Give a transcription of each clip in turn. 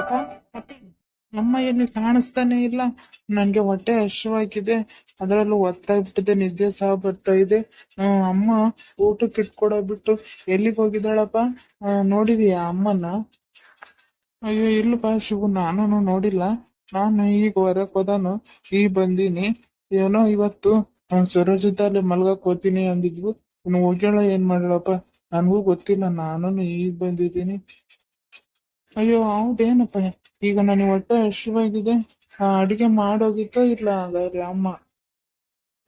ಅಪ್ಪ ಮತ್ತೆ ಅಮ್ಮ ಎಲ್ಲಿ ಕಾಣಿಸ್ತಾನೆ ಇಲ್ಲ. ನನ್ಗೆ ಹೊಟ್ಟೆ ಹಸಿವಾಗಿದೆ. ಅದರಲ್ಲೂ ಒತ್ತಾಗ್ಬಿಟ್ಟಿದೆ ನಿದ್ದೆ ಸಹ ಬರ್ತಾ ಇದೆ. ಅಮ್ಮ ಊಟಕ್ಕೆ ಇಟ್ಕೊಡೋ ಬಿಟ್ಟು ಎಲ್ಲಿಗೆ ಹೋಗಿದ್ದಾಳಪ್ಪ? ನೋಡಿದೀಯಾ ಅಮ್ಮನ? ಅಯ್ಯೋ, ಇಲ್ಲಪ್ಪ ಶಿವು ನಾನು ನೋಡಿಲ್ಲ. ನಾನು ಈಗ ಹೊರಕ್ ಹೋದಾನು, ಈಗ ಬಂದೀನಿ. ಏನೋ ಇವತ್ತು ಸರೋಜದಲ್ಲಿ ಮಲ್ಗಕ್ ಹೋತೀನಿ ಅಂದಿದ್ವು. ಇನ್ನು ಹೋಗ್ಯಾಳ, ಏನ್ ಮಾಡ್ಲಪ್ಪ ನನಗೂ ಗೊತ್ತಿಲ್ಲ ನಾನು ಈಗ ಬಂದಿದ್ದೀನಿ. ಅಯ್ಯೋ ಹೌದೇನಪ್ಪ. ಈಗ ನನಗೆ ಹೊಟ್ಟೆ ಹಸಿವಾಗಿದೆ. ಅಡಿಗೆ ಮಾಡೋಗಿತ್ತೋ ಇಲ್ಲ ಹಾಗಾದ್ರೆ ಅಮ್ಮ?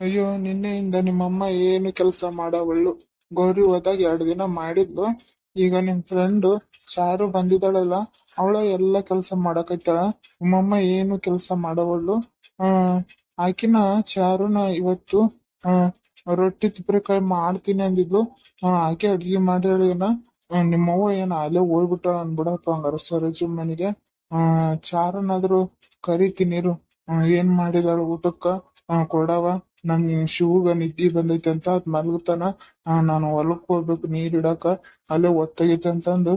ಅಯ್ಯೋ ನಿನ್ನೆಯಿಂದ ನಿಮ್ಮಮ್ಮ ಏನು ಕೆಲಸ ಮಾಡವಳ್ಳು ಗೌರಿ ಹೋದಾಗ ಎರಡು ದಿನ ಮಾಡಿದ್ಲು. ಈಗ ನಿಮ್ ಫ್ರೆಂಡು ಚಾರು ಬಂದಿದ್ದಾಳಲ್ಲ ಅವಳ ಎಲ್ಲ ಕೆಲಸ ಮಾಡಕೈತಾಳ ನಿಮ್ಮಮ್ಮ ಏನು ಕೆಲಸ ಮಾಡವಳ್ಳು ಆ ಆಕಿನ ಚಾರುನ ಇವತ್ತು ಆ ರೊಟ್ಟಿ ತುಪ್ಪರಿಕಾಯಿ ಮಾಡ್ತೀನಿ ಅಂದಿದ್ಲು. ಆಕೆ ಅಡ್ಗೆ ಮಾಡ್ಯಾಳೇನ. ಆ, ನಿಮ್ಮವ್ವ ಏನ ಅಲ್ಲೇ ಹೋಗ್ಬಿಟ್ಟಾಳ ಅನ್ಬಿಡಪ್ಪ ಹಂಗಾರ ಸರೋಜಿ ಮನೆಗೆ ಆ ಚಾರನಾದ್ರೂ ಕರಿತೀನಿ ಇರು. ಆ, ಏನ್ ಮಾಡಿದಾಳ ಊಟಕ್ಕ? ಕೊಡವ. ನಮ್ ಶಿವಗ ನಿದ್ದಿ ಬಂದೈತೆ ಅಂತ ಅದ್ ಮಲಗತನ. ನಾನು ಹೊಲಕ್ ಹೋಗ್ಬೇಕು ನೀರ್ ಇಡಾಕ. ಅಲ್ಲೇ ಒತ್ತಾಗೈತೆ ಅಂತಂದು.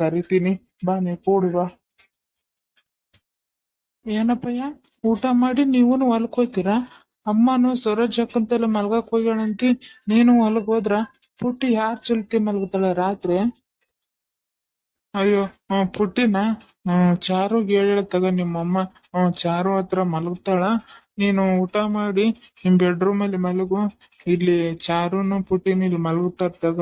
ಕರಿತೀನಿ. ಬಾ ನೀ ಕೂಡಿ ಬಾ. ಏನಪ್ಪಯ್ಯ ಊಟ ಮಾಡಿ ನೀವೂನು ಹೊಲಕ್ ಹೋಗ್ತೀರಾ? ಅಮ್ಮನು ಸರೋಜ್ ಅಕ್ಕಂತೆಲ್ಲ ಮಲ್ಗಕ್ ಹೋಗ್ಯಾಳಂತಿ. ನೀನು ಹೊಲಕ್ ಹೋದ್ರ? ಪುಟ್ಟಿ ಯಾರ್ ಚಲ್ತಿ ಮಲ್ಗತಾಳ ರಾತ್ರಿ? ಅಯ್ಯೋ ಹ್ಮ್ ಪುಟ್ಟಿನ ಹ್ಮ್ ಚಾರುಗ್ ಹೇಳ ತಗ ನಿಮ್ಮಮ್ಮ. ಹ್ಮ್ ಚಾರು ಹತ್ರ ಮಲಗ್ತಾಳ. ನೀನು ಊಟ ಮಾಡಿ ನಿಮ್ ಬೆಡ್ರೂಮ್ ಅಲ್ಲಿ ಮಲಗು. ಇಲ್ಲಿ ಚಾರುನು ಪುಟ್ಟಿನ ಇಲ್ಲಿ ಮಲಗುತ್ತಾರ ತಗ.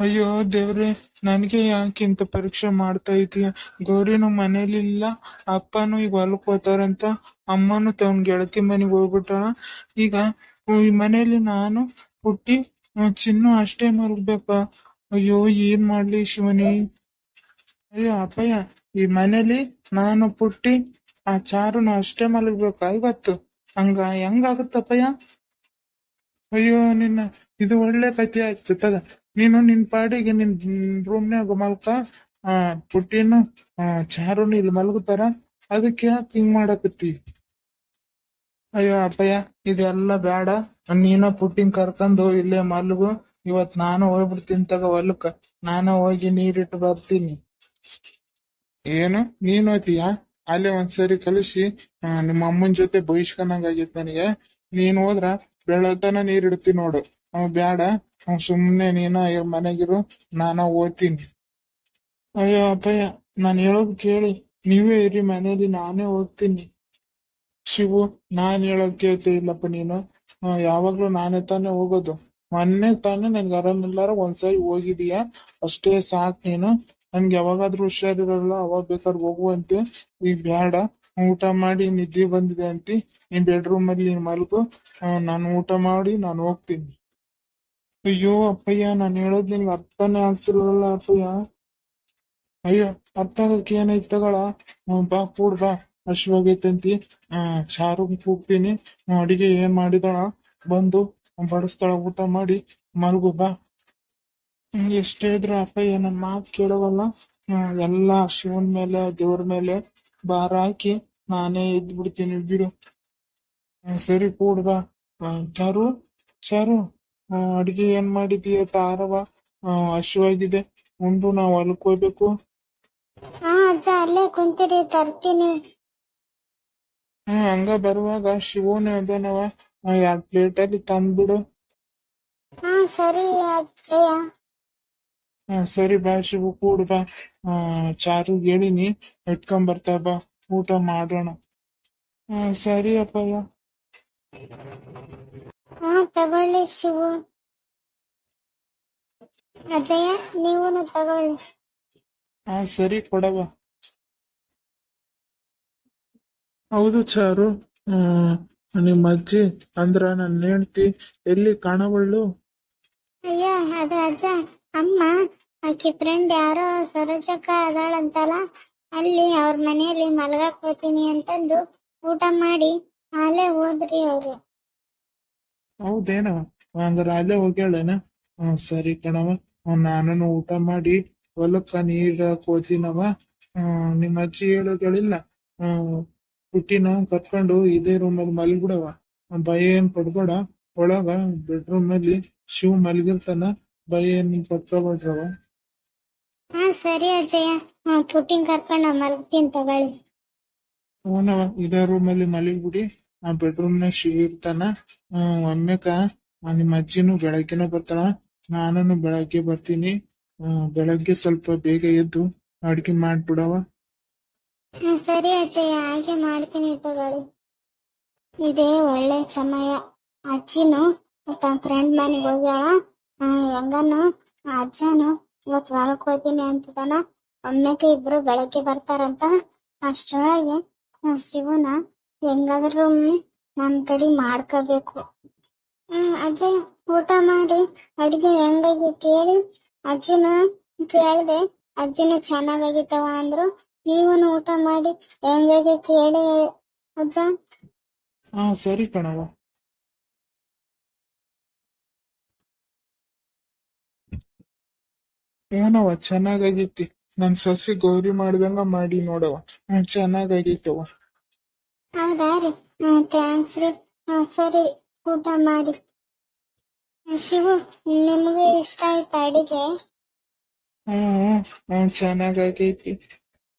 ಅಯ್ಯೋ, ದೇವ್ರೆ, ನನ್ಗೆ ಯಾಕೆ ಇಂತ ಪರೀಕ್ಷೆ ಮಾಡ್ತಾ ಇದೀಯ ಗೌರಿನು ಮನೇಲಿ ಇಲ್ಲ, ಅಪ್ಪನು ಈಗ ಹೊಲಕ್ ಹೋತಾರಂತ ಅಮ್ಮನು ತವನ್ ಗೆಳತಿ ಮನೆಗೆ ಹೋಗ್ಬಿಟ್ಟಾಳ. ಈಗ ಈ ಮನೇಲಿ ನಾನು, ಪುಟ್ಟಿ ಚಿನ್ನು ಅಷ್ಟೇ ಮಲಗ್ಬೇಕ. ಅಯ್ಯೋ, ಏನ್ ಮಾಡ್ಲಿ ಶಿವನಿ? ಅಯ್ಯೋ, ಅಪ್ಪಯ್ಯ, ಈ ಮನೇಲಿ ನಾನು ಪುಟ್ಟಿ, ಆ ಚಾರುನು ಅಷ್ಟೇ ಮಲಗ್ಬೇಕ ಇವತ್ತು ಹಂಗ, ಹೆಂಗಾಗುತ್ತಪ್ಪಯ್ಯ? ಅಯ್ಯೋ, ನಿನ್ನ, ಇದು ಒಳ್ಳೆ ಕಥೆ ಆಯ್ತು, ತಗ. ನೀನು ನಿನ್ ಪಾಡಿಗೆ ನಿನ್ ರೂಮ್ನಾಗ ಮಲ್ಕ. ಆ ಪುಟ್ಟಿನು, ಆ ಚಾರುನು ಇಲ್ಲಿ ಮಲಗುತ್ತಾರ. ಅದಕ್ಕೆ ಹಿಂಗ್ ಮಾಡಕತ್ತಿ? ಅಯ್ಯೋ ಅಪ್ಪಯ್ಯ, ಇದೆಲ್ಲ ಬೇಡ. ನೀನ ಪುಟ್ಟಿನ್ ಕರ್ಕೊಂಡು ಇಲ್ಲೇ ಮಲ್ಗು. ಇವತ್ ನಾನು ಹೋಗ್ಬಿಡ್ತೀನಿ ತಗ ಹೊಲಕ್ಕ. ನಾನು ಹೋಗಿ ನೀರಿಟ್ಟು ಬರ್ತೀನಿ. ಏನು? ನೀನ್ ಹೋಯ್ತೀಯ ಅಲ್ಲೇ ಒಂದ್ಸರಿ ಕಲಿಸಿ. ನಿಮ್ಮ ಅಮ್ಮನ್ ಜೊತೆ ಬಹಿಷ್ಕನಂಗ್ ಆಗೈತ್ ನನಗೆ. ನೀನ್ ಹೋದ್ರ ಬೆಳತನ ನೀರ್ ಇಡ್ತಿ ನೋಡು. ಅವ್ ಬೇಡ ಅವ್ ಸುಮ್ನೆ ನೀನ ಮನೆಗಿರು. ನಾನ ಓದ್ತೀನಿ. ಅಯ್ಯೋ ಅಪ್ಪಯ್ಯ, ನಾನ್ ಹೇಳೋದು ಕೇಳಿ. ನೀವೇ ಇರಿ ಮನೇಲಿ, ನಾನೇ ಹೋಗ್ತೀನಿ. ಶಿವು, ನಾನ್ ಹೇಳೋದ್ ಕೇಳ್ತಿ ಇಲ್ಲಪ್ಪ ನೀನು. ಯಾವಾಗ್ಲೂ ನಾನೇ ತಾನೇ ಹೋಗೋದು. ಮೊನ್ನೆ ತಾನೇ ನನ್ಗೆ ಆರಾಮಿಲ್ಲಾರ ಒಂದ್ಸರಿ ಹೋಗಿದೀಯ? ಅಷ್ಟೇ ಸಾಕ್ ನೀನು. ನನ್ಗೆ ಯಾವಾಗಾದ್ರೂ ಹುಷಾರಿರಲ್ಲ, ಅವಾಗ ಬೇಕಾದ್ರೆ ಹೋಗುವಂತೆ. ಈಗ ಬ್ಯಾಡ ಊಟ ಮಾಡಿ ನಿದ್ದೆ ಬಂದಿದೆ ಅಂತಿ. ನಿನ್ ಬೆಡ್ರೂಮ್ ಅಲ್ಲಿ ನೀನ್ ಮಲ್ಗು. ನಾನು ಊಟ ಮಾಡಿ ನಾನು ಹೋಗ್ತೀನಿ. ಅಯ್ಯೋ ಅಪ್ಪಯ್ಯ, ನಾನು ಹೇಳೋದ್ ನಿನ್ಗೆ ಅರ್ಥನೇ ಆಗ್ತಿರಲ್ಲ ಅಪ್ಪಯ್ಯ. ಅಯ್ಯೋ ಅರ್ಥ ಆಗಕ್ಕೆ ಏನೈತ್ ತಗೊಳ ಬಾ ಕೂಡ್ ಬಾ ಹಶ್ವಾಗೈತಂತಿ ಆ ಚಾರು ಕೂಗ್ತೀನಿ ಹ್ಮ್, ಅಡಿಗೆ ಏನ್ ಮಾಡಿದಾಳ? ಬಂದು ಬಡಿಸ್ತಾಳ ಊಟ ಮಾಡಿ ಮಲ್ಗು ಬಾ. ಹ್ಮ್, ಎಷ್ಟ್ ಹೇಳಿದ್ರು ಅಪ್ಪಯ್ಯ ನನ್ ಮಾತ್ ಕೇಳವಲ್ಲ? ಹ್ಮ್, ಎಲ್ಲಾ ಶಿವನ್ ಮೇಲೆ ದೇವ್ರ ಮೇಲೆ ಭಾರ ಹಾಕಿ ನಾನೇ ಇದ್ ಬಿಡ್ತೀನಿ ಬಿಡು. ಹ್ಮ್, ಸರಿ ಕೂಡ್ ಬಾ. ಚಾರು ಚಾರು ಅಡಿಗೆ ಏನ್ ಮಾಡಿದೀಯ ತಾರವ? ಹಸಿವಾಗಿದೆ. ಉಂಡು ನಾವ್ ಅಲ್ಕೋಬೇಕು ಹಾ ಅಜ್ಜ ಅಲ್ಲೇ ಕುಂತಿರಿ ತರ್ತೀನಿ. ಹ್ಮ್ ಹಂಗ ಬರುವಾಗ ಶಿವನೇ ಅದೇನವ. ಎರಡ್ ಪ್ಲೇಟ್ ಅಲ್ಲಿ ತಂದ್ಬಿಡು. ಹಾ ಸರಿ ಅಜ್ಜಯ್ಯ. ಹ್ಮ್ ಸರಿ ಬಾ ಶಿವು ಕೂಡ ಬಾ. ಆ ಚಾರು ಹೇಳಿನಿ ಇಟ್ಕೊಂಡ್ ಬರ್ತಾ ಬಾ. ಊಟ ಮಾಡೋಣ. ಹ್ಮ್ ಸರಿ ಅಪ್ಪಯ್ಯ. ಹಾ ತಗೊಳ್ಳಿ ಶಿವು. ಅಜ್ಜಯ್ಯ ನೀವೂನು ತಗೊಳ್ಳಿ. ಹಾ ಸರಿ ಕೊಡವ ಹೌದು ಚಾರು. ನಿಮ್ಮ ಅಜ್ಜಿ ಅಂದ್ರ ನನ್ನ ಹೆಂಡತಿ ಎಲ್ಲಿ ಕಾಣವಳ್ಳು ಅಯ್ಯ ಅದು ಅಜ್ಜ ಅಮ್ಮ ಆಕಿ ಫ್ರೆಂಡ್ ಯಾರೋ ಸರೋಜಕ್ಕ ಅದಾಳಂತಲ್ಲ ಅಲ್ಲಿ ಅವ್ರ ಮನೆಯಲ್ಲಿ ಮಲಗಕ್ ಹೋತೀನಿ ಅಂತಂದು ಊಟ ಮಾಡಿ ಅಲ್ಲೇ ಹೋದ್ರಿ ಅವ್ರು. ಹೌದೇನ? ಹಂಗಾರ ಅಲ್ಲೇ ಹೋಗ್ಯಾಳೇನ? ಹ್ಮ್ ಸರಿ ಕಣವ ನಾನು ಊಟ ಮಾಡಿ ಹೊಲಕ್ಕ ನೀರ್ ಕೋತಿನವ ಹ್ಮ್ ನಿಮ್ಮ ಅಜ್ಜಿ ಹೇಳೋಗಳಿಲ್ಲ ಹ್ಮ್ ಪುಟ್ಟಿನ ಕರ್ಕೊಂಡು ಇದೇ ರೂಮ್ ಅಲ್ಲಿ ಮಲ್ಬಿಡವ ಭಯ ಏನ್ ಪಡ್ಬೇಡ ಒಳಗ ಬೆಡ್ರೂಮ್ ಅಲ್ಲಿ ಶಿವ್ ಮಲಗಿರ್ತಾನ ಭಯ ಏನ್ ಪಡ್ಕೋಬೇಡ್ರವ ಹಾ ಸರಿ ಅಜ್ಜಯ್ಯ. ಹ್ಞೂ ಪುಟ್ಟಿಂಗ್ ಕರ್ಕೊಂಡು ಮಲ್ಗ್ತೀನಿ ತಗೊಳ್ಳಿ. ಹೂನವ ಇದೇ ರೂಮಲ್ಲಿ ಮಲಗಿಬಿಡಿ. ಆ ಬೆಡ್ರೂಮ್ನಾಗ ಶಿವ ಇರ್ತಾನ. ಹ್ಮ್ ಒಮ್ಮೆಕ ನಿಮ್ಮ ಅಜ್ಜಿನೂ ಬೆಳಗ್ಗೆನ ಬರ್ತಾಳ. ನಾನು ಬೆಳಗ್ಗೆ ಬರ್ತೀನಿ. ಹ್ಮ್ ಬೆಳಗ್ಗೆ ಸ್ವಲ್ಪ ಬೇಗ ಎದ್ದು ಅಡ್ಗೆ ಮಾಡ್ಬಿಡವ ಹ್ಞೂ ಸರಿ ಅಜ್ಜಯ್ಯ ಹಾಗೆ ಮಾಡ್ತೀನಿ ತಗೊಳ್ಳಿ. ಇದೇ ಒಳ್ಳೆ ಸಮಯ. ಅಜ್ಜಿನು ತನ್ನ ಫ್ರೆಂಡ್ ಮನೆಗೆ ಹೋಗ್ಯಾಳ. ಹ್ಮ್, ಹೆಂಗನು ಅಜ್ಜನು ಇವತ್ತು ಹೊರಕ್ ಹೋಗ್ತೀನಿ ಅಂತಿದ್ದಾನ ಒಮ್ಮೆಗೆ ಇಬ್ರು ಬೆಳಗ್ಗೆ ಬರ್ತಾರಂತ. ಅಷ್ಟರೊಳಗೆ ಶಿವನ ಹೆಂಗಾದ್ರೂ ನನ್ ಕಡೆ ಮಾಡ್ಕೋಬೇಕು. ಹ್ಮ್ ಅಜ್ಜ ಊಟ ಮಾಡಿ ಅಡಿಗೆ ಹೆಂಗಾಗಿತ್ತು ಹೇಳಿ? ಅಜ್ಜಿನ ಕೇಳ್ದೆ ಅಜ್ಜಿನು ಚೆನ್ನಾಗಾಗಿತ್ತವ ಅಂದ್ರು. ನೀವನು ಊಟ ಮಾಡಿ ಹೆಂಗಾಗಿತ್ತು ಹೇಳಿ ಅಜ್ಜ? ಹಾ ಸರಿ ಕಣವ ಏನವ ಚೆನ್ನಾಗಾಗೈತಿ. ನನ್ ಸೊಸಿ ಗೌರಿ ಮಾಡ್ದಂಗ ಮಾಡಿ ನೋಡವ ಹ್ಮ್ ಚೆನ್ನಾಗಾಗೈತವ ಹೌದಾ ರೀ? ಹ್ಮ್ ಥ್ಯಾಂಕ್ಸ್ ರೀ. ಹ್ಮ್ ಸರಿ ಊಟ ಮಾಡಿ. ಶಿವು ನಿಮ್ಗೆ ಇಷ್ಟ ಆಯ್ತಾ ಅಡಿಗೆ? ಹ್ಮ್ ಹ್ಮ್ ಚೆನ್ನಾಗಾಗೈತಿ.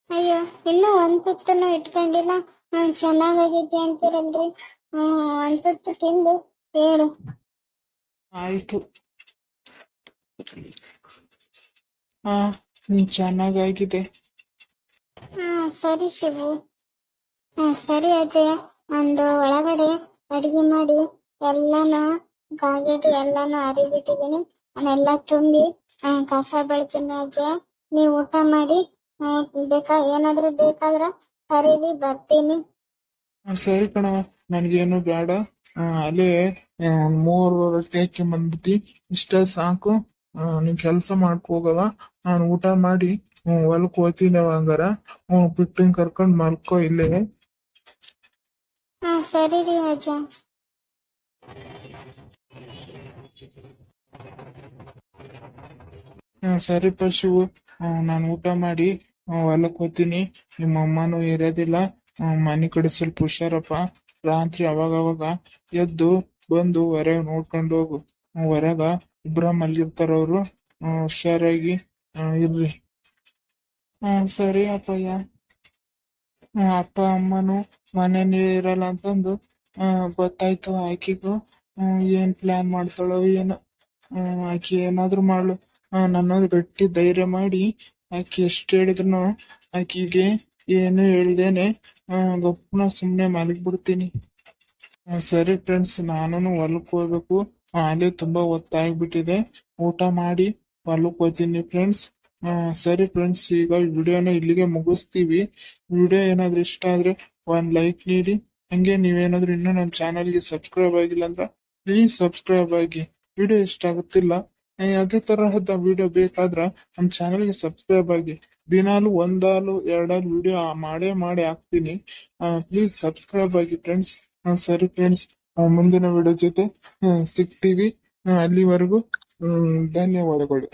ಅಯ್ಯೋ ಇನ್ನೂ ಒಂದ್ ತುತ್ತನ್ನು ಇಟ್ಕೊಂಡಿಲ್ಲ. ಹ್ಮ್ ಚೆನ್ನಾಗಾಗೈತಿ ಅಂತೀರಲ್ರಿ? ಹ್ಮ್ ಒಂದ್ ತುತ್ತು ತಿಂದು ಹೇಳು. ಆಯ್ತು. ಹಾ ಹ್ಮ್ ಚೆನ್ನಾಗಾಗಿದೆ. ಹಾ ಸರಿ ಶಿವು. ಹಾ ಸರಿ ಅಜಯ್ ಒಂದು ಒಳಗಡೆ ಅಡಿಗೆ ಮಾಡಿ ಎಲ್ಲಾನು ಕಾಗಿಟ್ಟು ಎಲ್ಲಾನು ಅರಿಬಿಟ್ಟಿದೀನಿ ನಾನೆಲ್ಲ ತುಂಬಿ ಆ, ಕಸ ಬೆಳ್ತೀನಿ ಅಜಯ್. ನೀವು ಊಟ ಮಾಡಿ ಬೇಕಾ? ಏನಾದ್ರೂ ಬೇಕಾದ್ರ ಕರೀರಿ ಬರ್ತೀನಿ. ಸರಿ ಕಣವ ನನ್ಗೇನು ಬೇಡ. ಆ, ಅಲ್ಲೇ ಮೂರು ರೊಟ್ಟಿ ಬಂದ್ಬಿಟ್ಟಿ. ಇಷ್ಟ ಸಾಕು. ನೀನ್ ಕೆಲ್ಸ ಹೋಗವ ನಾನು ಊಟ ಮಾಡಿ ಹೊಲಕ್ ಹೋಗ್ತೀನಿ ಹಂಗಾರ. ಬಿಟ್ಟಿನ್ ಕರ್ಕೊಂಡ್ ಮಲ್ಕೋ ಇಲ್ಲೇ. ಸರಿ ರೀ ಸರಿ ಪಶು ನಾನು ಊಟ ಮಾಡಿ ಹೊಲಕ್ಕೆ ಹೊಲಕ್ ಹೋಗ್ತೀನಿ. ನಿಮ್ಮ ಅಮ್ಮನೂ ಇರೋದಿಲ್ಲ. ಮನೆ ಕಡೆ ಸ್ವಲ್ಪ ಹುಷಾರಪ್ಪ. ರಾತ್ರಿ ಅವಾಗ ಅವಾಗ ಎದ್ದು ಬಂದು ಹೊರಗೆ ನೋಡ್ಕೊಂಡು ಹೋಗು. ಹೊರಗ ಇಬ್ರ ಮಲಗಿರ್ತಾರ ಅವ್ರು. ಹುಷಾರಾಗಿ ಇರ್ರಿ. ಹ್ಮ್ ಸರಿ ಅಪ್ಪಯ್ಯ. ಅಪ್ಪ, ಅಮ್ಮನು ಮನೇಲಿ ಇರಲ್ಲ ಅಂತಂದು ಗೊತ್ತಾಯ್ತು ಆಕಿಗೂ. ಏನ್ ಪ್ಲಾನ್ ಮಾಡ್ತಾಳೋ ಏನು. ಆಕಿ ಏನಾದ್ರು ಮಾಡ್ಲು. ನನ್ನದು ಗಟ್ಟಿ ಧೈರ್ಯ ಮಾಡಿ, ಆಕಿ ಎಷ್ಟು ಹೇಳಿದ್ರು ಆಕಿಗೆ ಏನು ಹೇಳ್ದೇನೆ ಗಪ್ಪನ ಸುಮ್ನೆ ಮಲಗಿ ಬಿಡ್ತೀನಿ ಸರಿ ಫ್ರೆಂಡ್ಸ್ ನಾನು ಹೊಲಕ್ ಹೋಗ್ಬೇಕು. ಅಲ್ಲಿ ತುಂಬಾ ಹೊತ್ತಾಗ್ಬಿಟ್ಟಿದೆ. ಊಟ ಮಾಡಿ ಹೊಲಕ್ ಹೋಗ್ತೀನಿ ಫ್ರೆಂಡ್ಸ್ ಸರಿ ಫ್ರೆಂಡ್ಸ್ ಈಗ ವಿಡಿಯೋನ ಇಲ್ಲಿಗೆ ಮುಗಿಸ್ತೀವಿ. ವಿಡಿಯೋ ಏನಾದ್ರು ಇಷ್ಟ ಆದ್ರೆ ಒಂದ್ ಲೈಕ್ ನೀಡಿ. ಹಂಗೆ ನೀವೇನಾದ್ರೂ ಇನ್ನೂ ನಮ್ಮ ಚಾನಲ್ಗೆ ಸಬ್ಸ್ಕ್ರೈಬ್ ಆಗಿಲ್ಲ ಅಂದ್ರೆ ಪ್ಲೀಸ್ ಸಬ್ಸ್ಕ್ರೈಬ್ ಆಗಿ. ವಿಡಿಯೋ ಇಷ್ಟ ಆಗುತ್ತಿಲ್ಲ ಅದೇ ತರಹದ ವಿಡಿಯೋ ಬೇಕಾದ್ರೆ ನಮ್ಮ ಚಾನಲ್ಗೆ ಸಬ್ಸ್ಕ್ರೈಬ್ ಆಗಿ. ದಿನಾಲು ಒಂದಾಲು ಎರಡಾಲು ವಿಡಿಯೋ ಮಾಡೇ ಮಾಡಿ ಹಾಕ್ತೀನಿ. ಪ್ಲೀಸ್ ಸಬ್ಸ್ಕ್ರೈಬ್ ಆಗಿ ಫ್ರೆಂಡ್ಸ್ ಸರಿ ಫ್ರೆಂಡ್ಸ್ ಮುಂದಿನ ವಿಡಿಯೋ ಜೊತೆ ಸಿಗ್ತೀವಿ. ಅಲ್ಲಿವರೆಗೂ ಧನ್ಯವಾದಗಳು.